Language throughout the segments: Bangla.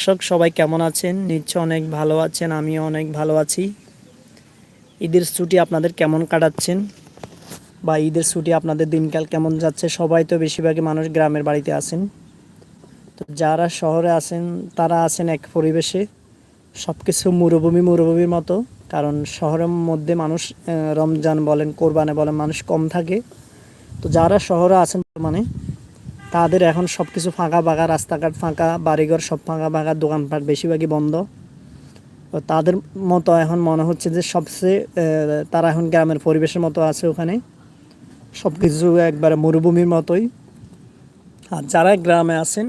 দর্শক, সবাই কেমন আছেন? নিশ্চয় অনেক ভালো আছেন, আমিও অনেক ভালো আছি। ঈদের ছুটি আপনাদের কেমন কাটাচ্ছেন? বা ঈদের ছুটি আপনাদের দিনকাল কেমন যাচ্ছে? সবাই তো বেশিরভাগই মানুষ গ্রামের বাড়িতে আছেন। তো যারা শহরে আছেন, তারা আছেন এক পরিবেশে। সব কিছু মরুভূমি, মরুভূমির মতো। কারণ শহরের মধ্যে মানুষ রমজান বলেন, কোরবানে বলেন, মানুষ কম থাকে। তো যারা শহরে আছেন মানে তাদের এখন সব কিছু ফাঁকা ফাঁকা রাস্তাঘাট ফাঁকা, বাড়িঘর সব ফাঁকা ফাঁকা দোকানপাট বেশিরভাগই বন্ধ। তো তাদের মতো এখন মনে হচ্ছে যে সবচেয়ে তারা এখন গ্রামের পরিবেশের মতো আছে ওখানে। সব কিছু একবারে মরুভূমির মতোই। আর যারা গ্রামে আছেন,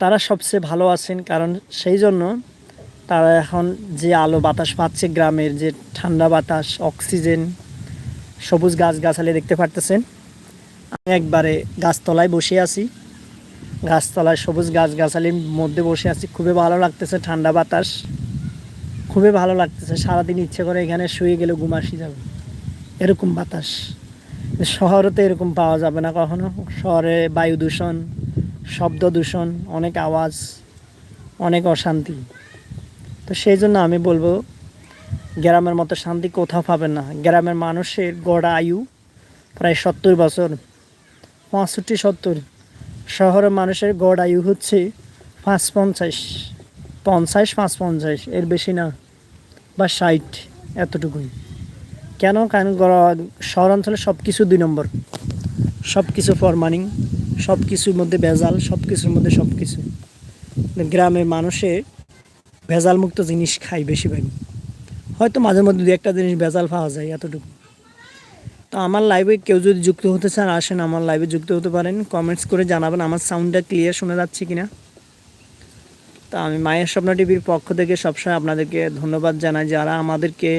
তারা সবচেয়ে ভালো আছেন কারণ সেই জন্য তারা এখন যে আলো বাতাস পাচ্ছে গ্রামের, যে ঠান্ডা বাতাস, অক্সিজেন, সবুজ গাছগাছালি দেখতে পারতেছেন। আমি একবারে গাছতলায় বসে আছি। গাছতলায় সবুজ গাছগাছালির মধ্যে বসে আছি। খুবই ভালো লাগতেছে ঠান্ডা বাতাস। খুবই ভালো লাগতেছে। সারাদিন ইচ্ছে করে এখানে শুয়ে গেলে ঘুম আসি যাবে। এরকম বাতাস। শহরে তো এরকম পাওয়া যাবে না কখনো। শহরে বায়ু দূষণ, শব্দ দূষণ, অনেক আওয়াজ, অনেক অশান্তি। তো সেই জন্য আমি বলব, গ্রামের মতো শান্তি কোথাও পাবেন না। গ্রামের মানুষের গড় আয়ু প্রায় সত্তর বছর। পঁয়ষট্টি, সত্তর। শহরের মানুষের গড় আয়ু হচ্ছে পাঁচ পঞ্চাশ পঞ্চাশ, পাঁচ পঞ্চাশ। এর বেশি না, বা ষাট এতটুকুই। কেন? কারণ শহর অঞ্চলে সব কিছু দুই নম্বর। সব কিছু ফরমানিং সব কিছুর মধ্যে ভেজাল সব কিছুর মধ্যে সব কিছু গ্রামের মানুষে ভেজাল মুক্ত জিনিস খায় বেশিরভাগই। হয়তো মাঝে মধ্যে দু একটা জিনিস ভেজাল পাওয়া যায় এতটুকু। তো আমার লাইভে কেউ যদি যুক্ত হতে চান, আসেন আমার লাইভে যুক্ত হতে পারেন। কমেন্টস করে জানাবেন, আমার সাউন্ডটা ক্লিয়ার শোনা যাচ্ছে কি না তা আমি মায়ের স্বপ্ন টিভির পক্ষ থেকে সবসময় আপনাদেরকে ধন্যবাদ জানাই। যারা আমাদেরকে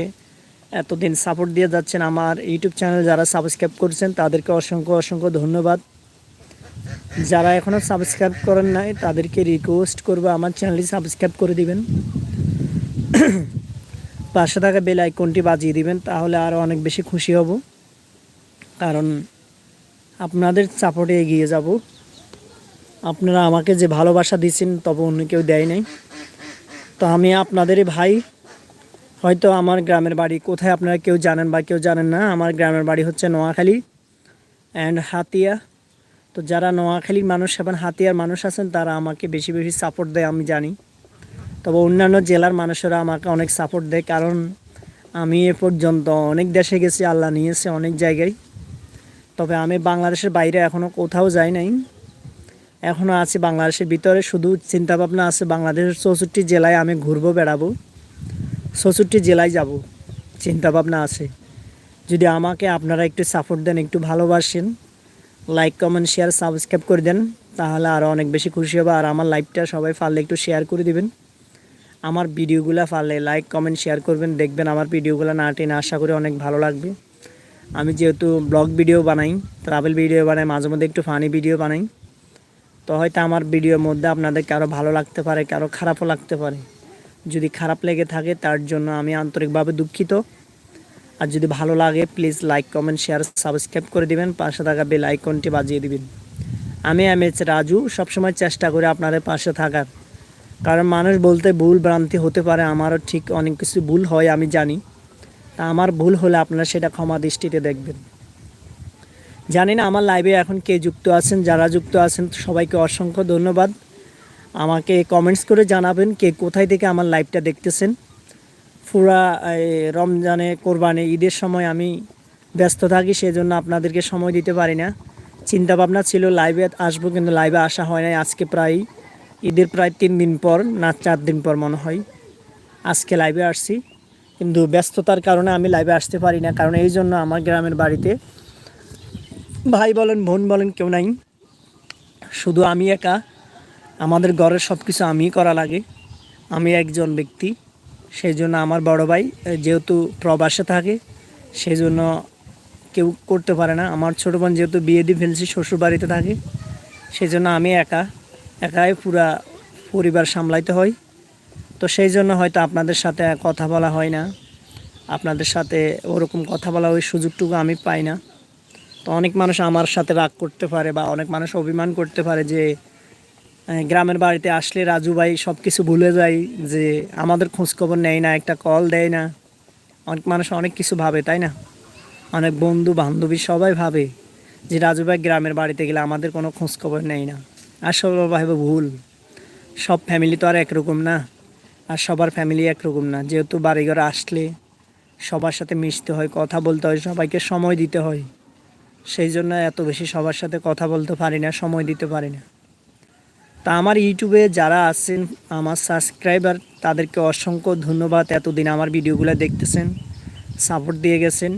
এতদিন সাপোর্ট দিয়ে যাচ্ছেন, আমার ইউটিউব চ্যানেল যারা সাবস্ক্রাইব করছেন, তাদেরকে অসংখ্য অসংখ্য ধন্যবাদ। যারা এখনও সাবস্ক্রাইব করেন নাই, তাদেরকে রিকোয়েস্ট করব, আমার চ্যানেলটি সাবস্ক্রাইব করে দিবেন। পাশে থাকা বেল আইকনটি বাজিয়ে দিবেন, তাহলে আরও অনেক বেশি খুশি হব। কারণ আপনাদের সাপোর্টে এগিয়ে যাব। আপনারা আমাকে যে ভালোবাসা দিচ্ছেন তবে অন্য কেউ দেয় নাই। তো আমি আপনাদেরই ভাই। হয়তো আমার গ্রামের বাড়ি কোথায় আপনারা কেউ জানেন বা কেউ জানেন না, আমার গ্রামের বাড়ি হচ্ছে নোয়াখালী অ্যান্ড হাতিয়া। তো যারা নোয়াখালীর মানুষ এবং হাতিয়ার মানুষ আছেন, তারা আমাকে বেশি বেশি সাপোর্ট দেয়, আমি জানি। তবে অন্যান্য জেলার মানুষেরা আমাকে অনেক সাপোর্ট দেয়, কারণ আমি এ পর্যন্ত অনেক দেশে গেছি, আল্লাহ নিয়েছে অনেক জায়গায়। তবে আমি বাংলাদেশের বাইরে এখনও কোথাও যাই নাই। এখনও আছি বাংলাদেশের ভিতরে, শুধু চিন্তাভাবনা আছে বাংলাদেশের চৌষট্টি জেলায় আমি ঘুরবো, বেড়াবো। চৌষট্টি জেলায় যাব, চিন্তাভাবনা আছে। যদি আমাকে আপনারা একটু সাপোর্ট দেন, একটু ভালোবাসেন লাইক কমেন্ট শেয়ার সাবস্ক্রাইব করে দেন, তাহলে আরও অনেক বেশি খুশি হবে। আর আমার লাইভটা সবাই পারলে একটু শেয়ার করে দিবেন। আমার ভিডিওগুলো পারলে লাইক কমেন্ট শেয়ার করবেন। দেখবেন আমার ভিডিওগুলো না টেনে আশা করি অনেক ভালো লাগবে। আমি যেহেতু ব্লগ ভিডিও বানাই ট্রাভেল ভিডিও বানাই, মাঝে মধ্যে একটু ফানি ভিডিও বানাই, তো হয়তো আমার ভিডিওর মধ্যে আপনাদের কারও ভালো লাগতে পারে কারও খারাপও লাগতে পারে। যদি খারাপ লেগে থাকে, তার জন্য আমি আন্তরিকভাবে দুঃখিত। আর যদি ভালো লাগে please like comment share subscribe করে দিবেন। পাশে থাকা বেল আইকনটি বাজিয়ে দিবেন। আমি এম এইচ রাজু, সবসময় চেষ্টা করি আপনাদের পাশে থাকার। কারণ মানুষ বলতে ভুল ভ্রান্তি হতে পারে, আমারও ঠিক অনেক কিছু ভুল হয়, আমি জানি। তা আমার ভুল হলে আপনারা সেটা ক্ষমা দৃষ্টিতে দেখবেন। জানি না আমার লাইভে এখন কে যুক্ত আছেন, যারা যুক্ত আছেন, সবাইকে অসংখ্য ধন্যবাদ। আমাকে কমেন্টস করে জানাবেন কে কোথায় থেকে আমার লাইভটা দেখতেছেন। পুরা রমজানে, কোরবানি, ঈদের সময় আমি ব্যস্ত থাকি, সেজন্য আপনাদেরকে সময় দিতে পারি না। চিন্তা ভাবনা ছিল লাইভে আসব, কিন্তু লাইভে আসা হয় নাই। আজকে প্রায়, ঈদের প্রায় তিন দিন পর, না চার দিন পর মনে হয়, আজকে লাইভে আসছি। কিন্তু ব্যস্ততার কারণে আমি লাইভে আসতে পারি না। কারণ এই জন্য আমার গ্রামের বাড়িতে ভাই বলেন, বোন বলেন, কেউ নাই। শুধু আমি একা। আমাদের ঘরের সব কিছু আমিই করা লাগে। আমি একজন ব্যক্তি। সেই জন্য আমার বড় ভাই যেহেতু প্রবাসে থাকে সেই জন্য কেউ করতে পারে না। আমার ছোটো বোন যেহেতু বিয়ে দিয়ে ফেলছি শ্বশুর বাড়িতে থাকে সেই জন্য আমি একা। একাই পুরা পরিবার সামলাইতে হয়। তো সেই জন্য হয়তো আপনাদের সাথে কথা বলা হয় না। আপনাদের সাথে ওরকম কথা বলা ওই সুযোগটুকু আমি পাই না। তো অনেক মানুষ আমার সাথে রাগ করতে পারে বা অনেক মানুষ অভিমান করতে পারে যে গ্রামের বাড়িতে আসলে রাজু ভাই সব কিছু ভুলে যায় যে, আমাদের খোঁজখবর নেয় না, একটা কল দেয় না। অনেক মানুষ অনেক কিছু ভাবে, তাই না? অনেক বন্ধু বান্ধবী সবাই ভাবে যে, রাজু ভাই গ্রামের বাড়িতে গেলে আমাদের কোনো খোঁজখবর নেয় না। সবাই ভাবে ভুল। সব ফ্যামিলি তো আর একরকম না। আর সবার ফ্যামিলি একরকম না। যেহেতু বাড়িঘর আসলে সবার সাথে মিশতে হয়, কথা বলতে হয়, সবাইকে সময় দিতে হয়। সেই জন্য এত বেশি সবার সাথে কথা বলতে পারি না, সময় দিতে পারি না। তা আমার ইউটিউবে যারা আছেন, আমার সাবস্ক্রাইবার তাদেরকে অসংখ্য ধন্যবাদ এতদিন আমার ভিডিওগুলো দেখতেছেন সাপোর্ট দিয়ে গেছেন।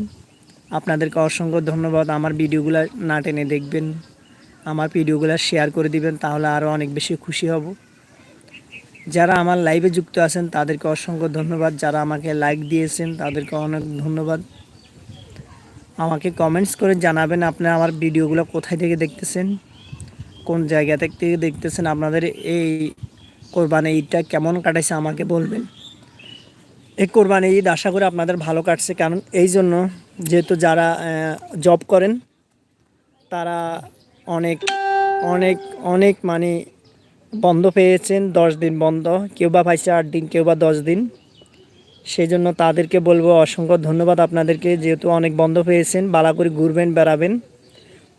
আপনাদেরকে অসংখ্য ধন্যবাদ আমার ভিডিওগুলো না টেনে দেখবেন, আমার ভিডিওগুলো শেয়ার করে দিবেন, তাহলে আরও অনেক বেশি খুশি হব। যারা আমার লাইভে যুক্ত আছেন, তাদেরকে অসংখ্য ধন্যবাদ। যারা আমাকে লাইক দিয়েছেন, তাদেরকে অনেক ধন্যবাদ। আমাকে কমেন্টস করে জানাবেন আপনারা আমার ভিডিওগুলো কোথায় থেকে দেখতেছেন, কোন জায়গা থেকে দেখতেছেন, আপনাদের এই কোরবানি ঈদটা কেমন কাটাইছে আমাকে বলবেন। এই কোরবানি ঈদ আশা করি আপনাদের ভালো কাটছে, কারণ এই জন্য যেহেতু যারা জব করেন, তারা অনেক অনেক অনেক মানে বন্ধ পেয়েছেন, দশ দিন বন্ধ। কেউ বা পাইছে আট দিন, কেউ বা দশ দিন। সেই জন্য তাদেরকে বলব, অসংখ্য ধন্যবাদ আপনাদেরকে। যেহেতু অনেক বন্ধ পেয়েছেন বালা করে ঘুরবেন, বেড়াবেন।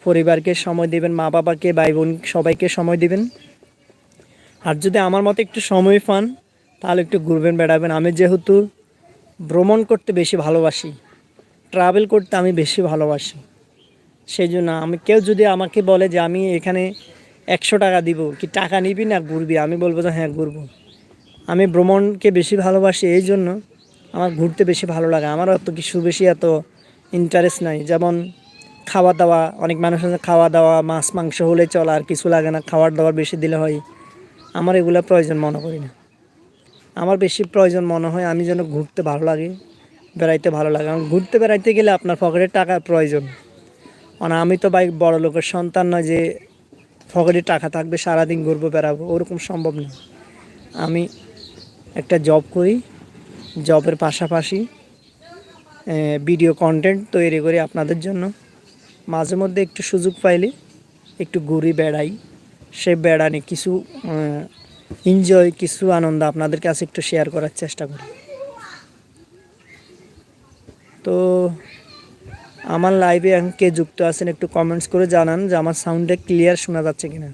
পরিবারকে সময় দেবেন, মা বাবাকে, ভাই বোন সবাইকে সময় দিবেন। আর যদি আমার মতো একটু সময় পান, তাহলে একটু ঘুরবেন, বেড়াবেন। আমি যেহেতু ভ্রমণ করতে বেশি ভালোবাসি ট্রাভেল করতে আমি বেশি ভালোবাসি। সেই জন্য আমি, কেউ যদি আমাকে বলে যে আমি এখানে একশো টাকা দিব, কি টাকা নিবি না ঘুরবি? আমি বলব যে হ্যাঁ ঘুরবো। আমি ভ্রমণকে বেশি ভালোবাসি এই জন্য আমার ঘুরতে বেশি ভালো লাগে। আমার অত কিছু বেশি এত ইন্টারেস্ট নাই। যেমন খাওয়া দাওয়া অনেক মানুষ আছে খাওয়া দাওয়া মাছ, মাংস হলে চল, আর কিছু লাগে না খাওয়ার দাওয়ার বেশি দিলে হয়। আমার এগুলো প্রয়োজন মনে করি না। আমার বেশি প্রয়োজন মনে হয় আমি যেন ঘুরতে ভালো লাগে, বেড়াইতে ভালো লাগে। আমার ঘুরতে বেড়াইতে গেলে আপনার পকেটে টাকার প্রয়োজন। মানে আমি তো ভাই বড় লোকের সন্তান নয় যে পকেটে টাকা থাকবে, সারাদিন ঘুরবো, বেড়াবো, ওরকম সম্ভব না। আমি একটা জব করি জবের পাশাপাশি ভিডিও কন্টেন্ট তৈরি করি আপনাদের জন্য। মাঝে মধ্যে একটু সুযোগ পাইলে একটু ঘুরি, বেড়াই। সে বেড়ানি কিছু এনজয় কিছু আনন্দ আপনাদের কাছে একটু শেয়ার করার চেষ্টা করি। তো আমার লাইভে এখন কে যুক্ত আছেন, একটু কমেন্টস করে জানান যে আমার সাউন্ডটা ক্লিয়ার শোনা যাচ্ছে কিনা।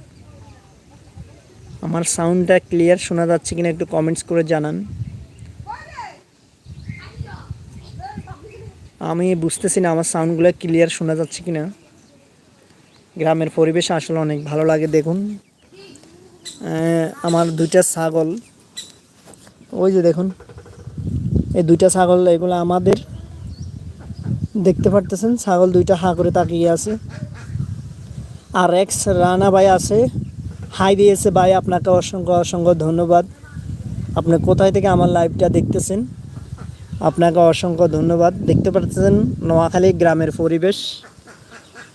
আমার সাউন্ডটা ক্লিয়ার শোনা যাচ্ছে কিনা একটু কমেন্টস করে জানান। আমি বুঝতেছি না আমার সাউন্ডগুলো ক্লিয়ার শোনা যাচ্ছে কিনা। গ্রামের পরিবেশ আসলে অনেক ভালো লাগে, দেখুন। আমার দুইটা ছাগল। ওই যে দেখুন, এই দুইটা ছাগল, এগুলো আমাদের দেখতে পারতেছেন, ছাগল দুইটা হা করে তাকিয়ে আছে। আর এক্স রানা ভাই আছে, হাই দিয়েছে, ভাই, আপনাকে অসংখ্য অসংখ্য ধন্যবাদ। আপনি কোথায় থেকে আমার লাইভটা দেখতেছেন? আপনাকে অসংখ্য ধন্যবাদ। দেখতে পাচ্ছেন নোয়াখালী গ্রামের পরিবেশ।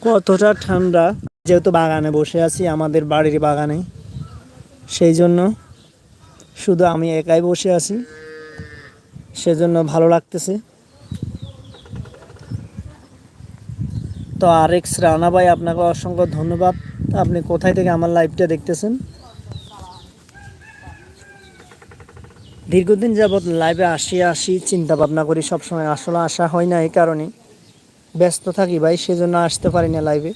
কতটা ঠান্ডা। যেহেতু বাগানে বসে আছি, আমাদের বাড়ির বাগানে। সেই জন্য শুধু আমি একাই বসে আছি। সেজন্য ভালো লাগতেছে। তো আর এক্স রানা ভাই, আপনাকে অসংখ্য ধন্যবাদ। আপনি কোথায় থেকে আমার লাইভটা দেখতেছেন? দীর্ঘদিন যাবৎ লাইভে আসি আসি চিন্তা ভাবনা করি, সবসময় আসলে আসা হয় না এই কারণে। ব্যস্ত থাকি ভাই, সেজন্য আসতে পারি না লাইভে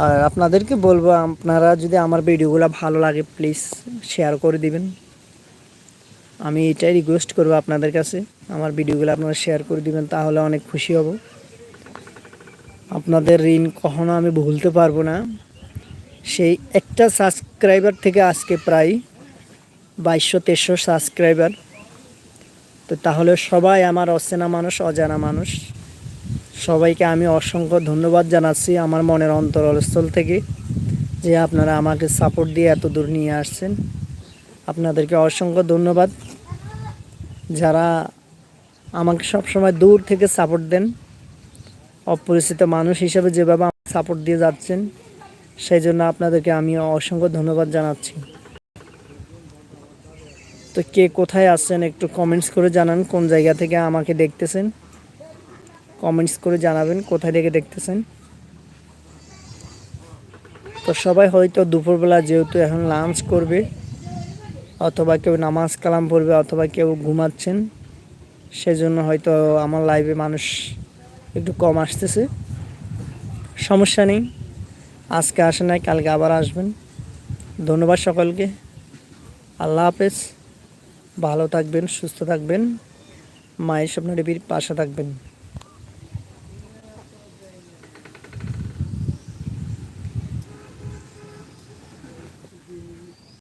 আর আপনাদেরকে বলব, আপনারা যদি আমার ভিডিওগুলো ভালো লাগে প্লিজ শেয়ার করে দিবেন। আমি এটাই রিকোয়েস্ট করব আপনাদের কাছে। আমার ভিডিওগুলো আপনারা শেয়ার করে দিবেন, তাহলে অনেক খুশি হব। আপনাদের ঋণ কখনো আমি ভুলতে পারব না। সেই একটা সাবস্ক্রাইবার থেকে আজকে প্রায় বাইশশো তেইশশো সাবস্ক্রাইবার তো তাহলে সবাই আমার অচেনা মানুষ, অজানা মানুষ, সবাইকে আমি অসংখ্য ধন্যবাদ জানাচ্ছি আমার মনের অন্তরস্থল থেকে যে আপনারা আমাকে সাপোর্ট দিয়ে এত দূর নিয়ে আসছেন। আপনাদেরকে অসংখ্য ধন্যবাদ। যারা আমাকে সবসময় দূর থেকে সাপোর্ট দেন অপরিচিত মানুষ হিসেবে যেভাবে সাপোর্ট দিয়ে যাচ্ছেন, সেই জন্য আপনাদেরকে আমি অসংখ্য ধন্যবাদ জানাচ্ছি। তো কে কোথায় আছেন একটু কমেন্টস করে জানান, কোন জায়গা থেকে আমাকে দেখতেছেন? কমেন্টস করে জানাবেন, কোথায় থেকে দেখতেছেন? তো সবাই হয়তো দুপুরবেলা যেহেতু এখন লাঞ্চ করবে, অথবা কেউ নামাজ কালাম পড়বে, অথবা কেউ ঘুমাচ্ছেন, সেজন্য হয়তো আমার লাইভে মানুষ একটু কম আসতেছে। সমস্যা নেই। আজকে আসে নাই, কালকে আবার আসবেন। ধন্যবাদ সকলকে। আল্লাহ হাফেজ। ভালো থাকবেন, সুস্থ থাকবেন। মায়ের স্বপ্ন টিভির পাশে থাকবেন।